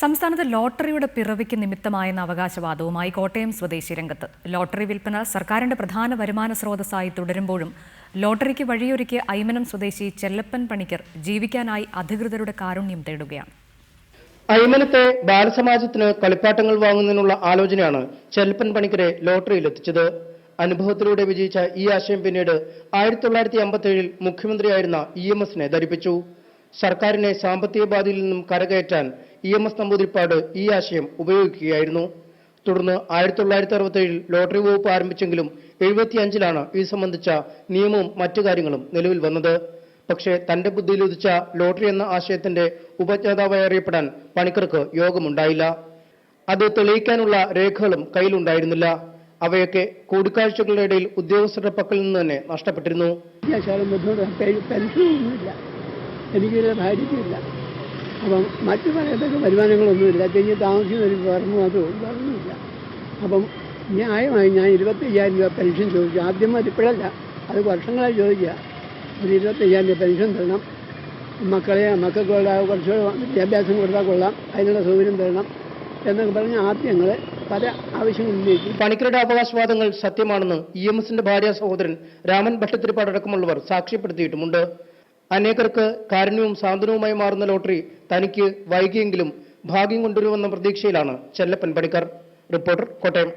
സംസ്ഥാനത്ത് ലോട്ടറിയുടെ പിറവിക്ക് നിമിത്തമായെന്ന അവകാശവാദവുമായി കോട്ടയം സ്വദേശി രംഗത്ത്. ലോട്ടറി വിൽപ്പന സർക്കാരിന്റെ പ്രധാന വരുമാന സ്രോതസ്സായി തുടരുമ്പോഴും ലോട്ടറിക്ക് വഴിയൊരുക്കിയ ഐമനം സ്വദേശി ചെല്ലപ്പൻ പണിക്കർ ജീവിക്കാനായി അധികൃതരുടെ കാരുണ്യം തേടുകയാണ്. ഐമനത്തെ ബാലസമാജത്തിന് കളിപ്പാട്ടങ്ങൾ വാങ്ങുന്നതിനുള്ള ആലോചനയാണ് ചെല്ലപ്പൻ പണിക്കരെ ലോട്ടറിയിൽ എത്തിച്ചത് അനുഭവത്തിലൂടെ വിജയിച്ച ഈ ആശയം പിന്നീട് ആയിരത്തി തൊള്ളായിരത്തി അമ്പത്തി ഏഴിൽ മുഖ്യമന്ത്രിയായിരുന്ന ഇ എം എസിനെ ധരിപ്പിച്ചു. സർക്കാരിനെ സാമ്പത്തിക ബാധയിൽ നിന്നും കരകയറ്റാൻ ഇ എം എസ് നമ്പൂതിരിപ്പാട് ഈ ആശയം ഉപയോഗിക്കുകയായിരുന്നു. തുടർന്ന് ആയിരത്തി തൊള്ളായിരത്തി അറുപത്തി ഏഴിൽ ലോട്ടറി വകുപ്പ് ആരംഭിച്ചെങ്കിലും എഴുപത്തിയഞ്ചിലാണ് ഇത് സംബന്ധിച്ച നിയമവും മറ്റു കാര്യങ്ങളും നിലവിൽ വന്നത്. പക്ഷേ തന്റെ ബുദ്ധിയിൽ ഉദിച്ച ലോട്ടറി എന്ന ആശയത്തിന്റെ ഉപജ്ഞാതാവായി അറിയപ്പെടാൻ പണിക്കർക്ക് യോഗമുണ്ടായില്ല. അത് തെളിയിക്കാനുള്ള രേഖകളും കയ്യിലുണ്ടായിരുന്നില്ല. അവയൊക്കെ കൂടിക്കാഴ്ചകളുടെ ഇടയിൽ ഉദ്യോഗസ്ഥരുടെ പക്കൽ നിന്ന് തന്നെ നഷ്ടപ്പെട്ടിരുന്നു. എനിക്കൊരു ഭാര്യയ്ക്കില്ല അപ്പം മറ്റു പറയത്തക്ക വരുമാനങ്ങളൊന്നുമില്ല കഴിഞ്ഞ് താമസിക്കുന്ന ഒരു പറമ്പും ഉള്ളൂ അതൊന്നുമില്ല അപ്പം ന്യായമായി ഞാൻ ഇരുപത്തയ്യായിരം രൂപ പെൻഷൻ ചോദിച്ചു. ആദ്യം അത് ഇപ്പോഴല്ല. അത് വർഷങ്ങളായി ചോദിക്കുക. ഒരു ഇരുപത്തയ്യായിരം രൂപ പെൻഷൻ തരണം. മക്കളെ മക്കൾക്കുള്ള കുറച്ചുകൂടെ വിദ്യാഭ്യാസം കൊടുത്താൽ കൊള്ളാം. അതിനുള്ള സൗകര്യം തരണം എന്നൊക്കെ പറഞ്ഞ് ആദ്യങ്ങൾ പല ഉന്നയിച്ചു. പണിക്കരുടെ അവകാശവാദങ്ങൾ സത്യമാണെന്ന് ഇ എം എസിന്റെ ഭാര്യ സഹോദരൻ രാമൻ ഭട്ടത്തിരിപ്പാട് അടക്കമുള്ളവർ സാക്ഷ്യപ്പെടുത്തിയിട്ടുമുണ്ട്. അനേകർക്ക് കാരുണ്യവും സാന്ത്വനവുമായി മാറുന്ന ലോട്ടറി തനിക്ക് വൈകിയെങ്കിലും ഭാഗ്യം കൊണ്ടുവരുമെന്ന പ്രതീക്ഷയിലാണ് ചെല്ലപ്പൻ പണിക്കർ റിപ്പോർട്ടർ കോട്ടയം.